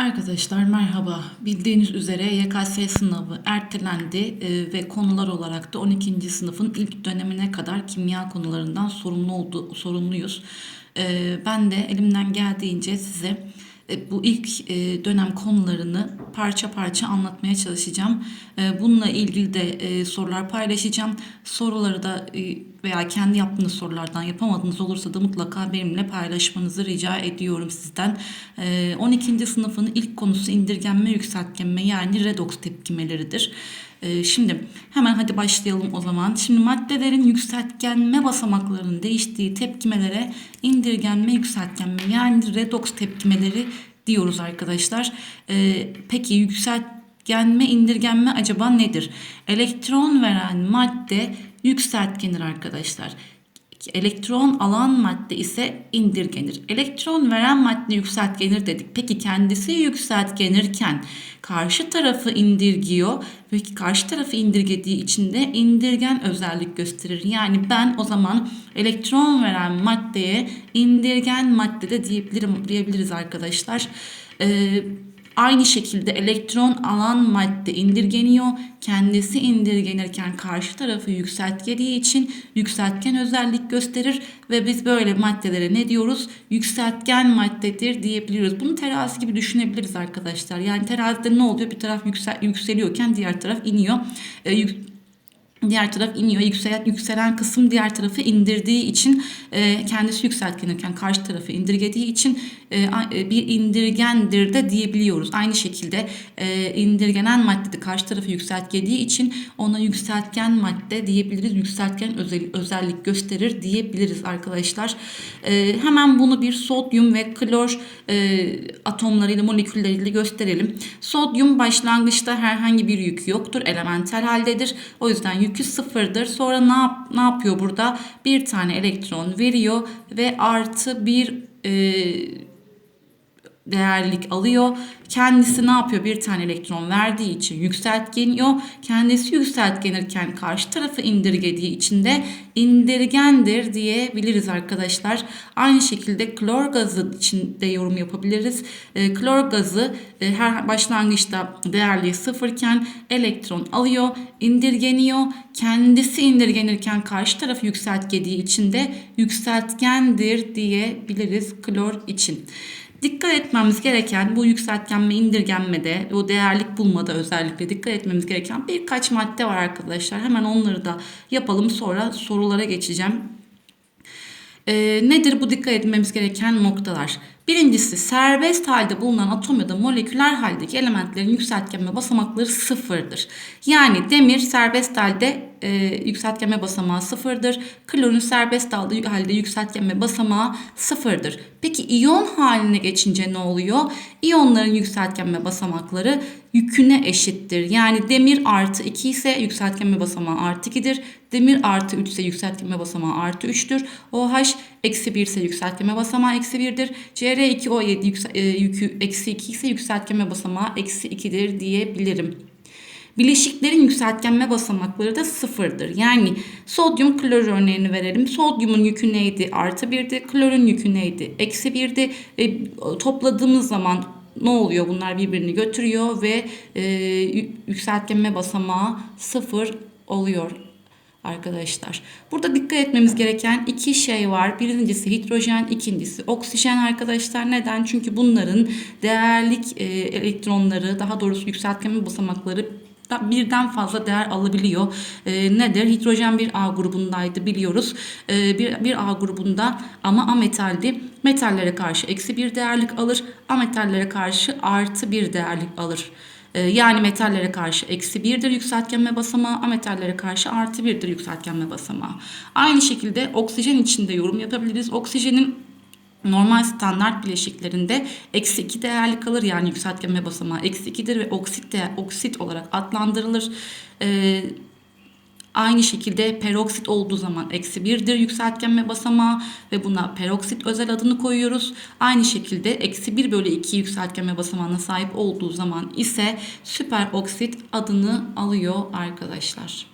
Arkadaşlar merhaba. Bildiğiniz üzere YKS sınavı ertelendi e, ve konular olarak da 12. sınıfın ilk dönemine kadar kimya konularından sorumlu oldu, sorumluyuz. E, ben de elimden geldiğince size bu ilk e, dönem konularını parça parça anlatmaya çalışacağım. E, Bununla ilgili de e, sorular paylaşacağım. Soruları da e, veya kendi yaptığınız sorulardan yapamadığınız olursa da mutlaka benimle paylaşmanızı rica ediyorum sizden. E, 12. sınıfın ilk konusu indirgenme yükseltgenme yani redoks tepkimeleridir. E, Şimdi hemen hadi başlayalım o zaman. Şimdi maddelerin yükseltgenme basamaklarının değiştiği tepkimelere indirgenme yükseltgenme yani redoks tepkimeleri diyoruz arkadaşlar. E, Peki yükseltgenme indirgenme acaba nedir? Elektron veren madde yükseltgenir arkadaşlar. Elektron alan madde ise indirgenir. Elektron veren madde yükseltgenir dedik. Peki kendisi yükseltgenirken karşı tarafı indirgiyor ve karşı tarafı indirgediği için de indirgen özellik gösterir. Yani ben o zaman elektron veren maddeye indirgen madde de diyebilirim, diyebiliriz arkadaşlar. Ee, Aynı şekilde elektron alan madde indirgeniyor. Kendisi indirgenirken karşı tarafı yükseltgediği için yükseltgen özellik gösterir ve biz böyle maddelere ne diyoruz? Yükseltgen maddedir diyebiliyoruz. Bunu terazi gibi düşünebiliriz arkadaşlar. Yani terazide ne oluyor? Bir taraf yüksel, yükseliyorken diğer taraf iniyor. Yük- Diğer taraf iniyor. Yükselen, yükselen kısım diğer tarafı indirdiği için e, kendisi yükseltgenirken karşı tarafı indirgediği için e, e, bir indirgendir de diyebiliyoruz. Aynı şekilde e, indirgenen madde de karşı tarafı yükseltgediği için ona yükseltgen madde diyebiliriz. Yükseltgen özel, özellik gösterir diyebiliriz arkadaşlar. E, hemen bunu bir sodyum ve klor e, atomlarıyla molekülleriyle gösterelim. Sodyum başlangıçta herhangi bir yükü yoktur. Elementel haldedir. O yüzden yükü sıfırdır. Sonra ne, yap, ne yapıyor burada? Bir tane elektron veriyor ve artı bir e, değerlik alıyor. Kendisi ne yapıyor? Bir tane elektron verdiği için yükseltgeniyor. Kendisi yükseltgenirken karşı tarafı indirgediği için de indirgendir diyebiliriz arkadaşlar. Aynı şekilde klor gazı için de yorum yapabiliriz. E, klor gazı e, her başlangıçta değerliği sıfırken elektron alıyor, indirgeniyor. Kendisi indirgenirken karşı tarafı yükseltgediği için de yükseltgendir diyebiliriz klor için. Dikkat etmemiz gereken bu yükseltgenme indirgenmede o değerlik bulmada özellikle dikkat etmemiz gereken birkaç madde var arkadaşlar. Hemen onları da yapalım sonra sorulara geçeceğim. Ee, nedir bu dikkat etmemiz gereken noktalar? Birincisi serbest halde bulunan atom ya da moleküler haldeki elementlerin yükseltgenme basamakları sıfırdır. Yani demir serbest halde e, yükseltgenme basamağı sıfırdır. Klorun serbest halde, halde yükseltgenme basamağı sıfırdır. Peki iyon haline geçince ne oluyor? İyonların yükseltgenme basamakları yüküne eşittir. Yani demir artı 2 ise yükseltgenme basamağı artı 2'dir. Demir artı 3 ise yükseltgenme basamağı artı 3'tür. OH eksi 1 ise yükseltgenme basamağı eksi 1'dir. CR2O7 yüksel, e, yükü eksi 2 ise yükseltgenme basamağı eksi 2'dir diyebilirim. Bileşiklerin yükseltgenme basamakları da sıfırdır. Yani sodyum klor örneğini verelim. Sodyumun yükü neydi? Artı 1'di. Klorun yükü neydi? Eksi 1'di. E, topladığımız zaman ne oluyor? Bunlar birbirini götürüyor ve e, yükseltgenme basamağı sıfır oluyor arkadaşlar. Burada dikkat etmemiz gereken iki şey var. Birincisi hidrojen, ikincisi oksijen arkadaşlar. Neden? Çünkü bunların değerlik e, elektronları, daha doğrusu yükseltgenme basamakları birden fazla değer alabiliyor. E, nedir? Hidrojen bir A grubundaydı biliyoruz. E, bir, bir A grubunda ama ametaldi. Metallere karşı eksi bir değerlik alır. Ametallere karşı artı bir değerlik alır. E, yani metallere karşı eksi birdir yükseltgenme basamağı, ametallere karşı artı birdir yükseltgenme basamağı. Aynı şekilde oksijen için de yorum yapabiliriz. Oksijenin Normal standart bileşiklerinde eksi 2 değerli kalır yani yükseltgenme basamağı eksi 2'dir ve oksit, de, oksit olarak adlandırılır. Ee, aynı şekilde peroksit olduğu zaman eksi 1'dir yükseltgenme basamağı ve buna peroksit özel adını koyuyoruz. Aynı şekilde eksi 1 bölü 2 yükseltgenme basamağına sahip olduğu zaman ise süperoksit adını alıyor arkadaşlar.